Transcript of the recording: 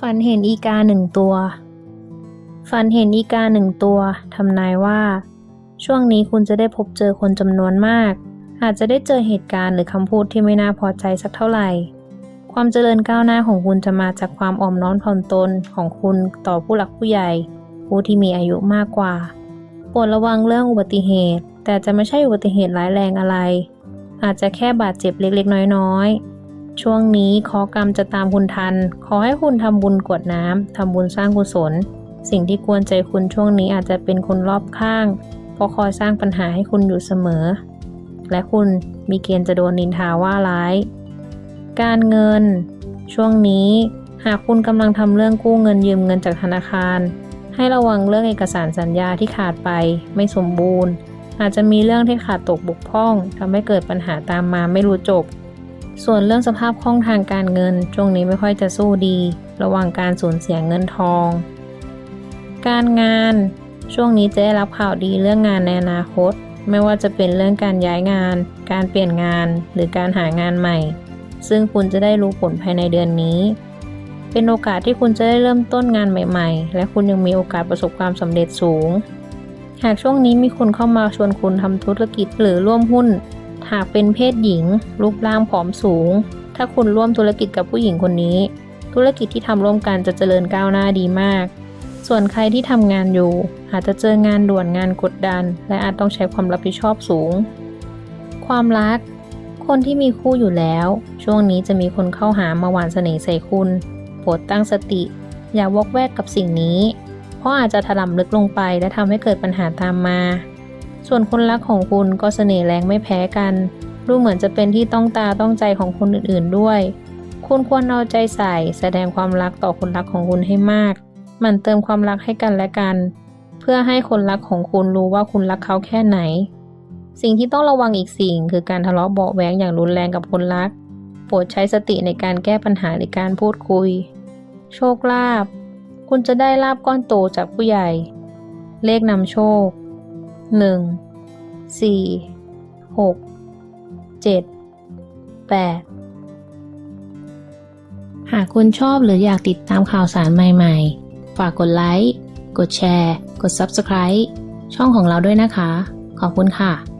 ฝันเห็นอีกาหนึ่งตัว ฝันเห็นอีกาหนึ่งตัวทำนายว่า ช่วงนี้คุณจะได้พบเจอคนจำนวนมาก อาจจะได้เจอเหตุการณ์หรือคำพูดที่ไม่น่าพอใจสักเท่าไหร่ ความเจริญก้าวหน้าของคุณจะมาจากความอ่อมน้อมถ่อมตนของคุณต่อผู้หลักผู้ใหญ่ ผู้ที่มีอายุมากกว่าโปรดระวังเรื่องอุบัติเหตุ แต่จะไม่ใช่อุบัติเหตุร้ายแรงอะไร อาจจะแค่บาดเจ็บเล็กๆ น้อยๆ ช่วงนี้ขอกรรมจะตามคุณทัน ขอให้คุณทำบุญกวดน้ำทำบุญสร้างกุศล สิ่งที่กวนใจคุณช่วงนี้อาจจะเป็นคนรอบข้าง เพราะคอยสร้างปัญหาให้คุณอยู่เสมอ และคุณมีเกณฑ์จะโดนนินทาว่าร้าย การเงิน ช่วงนี้หากคุณกำลังทำเรื่องกู้เงินยืมเงินจากธนาคาร ให้ระวังเรื่องเอกสารสัญญาที่ขาดไปไม่สมบูรณ์ อาจจะมีเรื่องที่ขาดตกบกพร่องทำให้เกิดปัญหาตามมาไม่รู้จบ ส่วนเรื่องสภาพคล่องทางการเงินช่วงนี้ไม่ค่อยจะสู้ดี ระหว่างการสูญเสียเงินทอง การงานช่วงนี้จะได้รับข่าวดีเรื่องงานในอนาคต ไม่ว่าจะเป็นเรื่องการย้ายงาน การเปลี่ยนงาน หรือการหางานใหม่ ซึ่งคุณจะได้รู้ผลภายในเดือนนี้ เป็นโอกาสที่คุณจะได้เริ่มต้นงานใหม่ ๆ และคุณยังมีโอกาสประสบความสำเร็จสูง หากช่วงนี้มีคนเข้ามาชวนคุณทำธุรกิจหรือร่วมหุ้น หากเป็นเพศหญิง รูปร่างผอมสูง ถ้าคุณร่วมธุรกิจกับผู้หญิงคนนี้ ธุรกิจที่ทำร่วมกันจะเจริญก้าวหน้าดีมาก ส่วนใครที่ทำงานอยู่ อาจจะเจองานด่วนงานกดดัน และอาจต้องใช้ความรับผิดชอบสูง ความรัก คนที่มีคู่อยู่แล้ว ช่วงนี้จะมีคนเข้าหามาหวานเสน่ห์ใส่คุณ โปรดตั้งสติ อย่าวอกแวกกับสิ่งนี้ เพราะอาจจะถล่มลึกลงไปและทำให้เกิดปัญหาตามมา ส่วนคนรักของคุณก็เสน่ห์แรงไม่แพ้กัน ดูเหมือนจะเป็นที่ต้องตาต้องใจของคนอื่นๆด้วย คุณควรเอาใจใส่ แสดงความรักต่อคนรักของคุณให้มาก มันเติมความรักให้กันและกัน เพื่อให้คนรักของคุณรู้ว่าคุณรักเขาแค่ไหน สิ่งที่ต้องระวังอีกสิ่ง คือการทะเลาะเบาะแว้งอย่างรุนแรงกับคนรัก โปรดใช้สติในการแก้ปัญหาหรือการพูดคุย โชคลาภ คุณจะได้ลาบก้อนโตจากผู้ใหญ่ เลขนำโชค 1 4 6 7 8หากคุณชอบหรืออยากติดตามข่าวสารใหม่ๆ ฝากกดไลค์ กดแชร์ กด Subscribe ช่องของเราด้วยนะคะ ขอบคุณค่ะ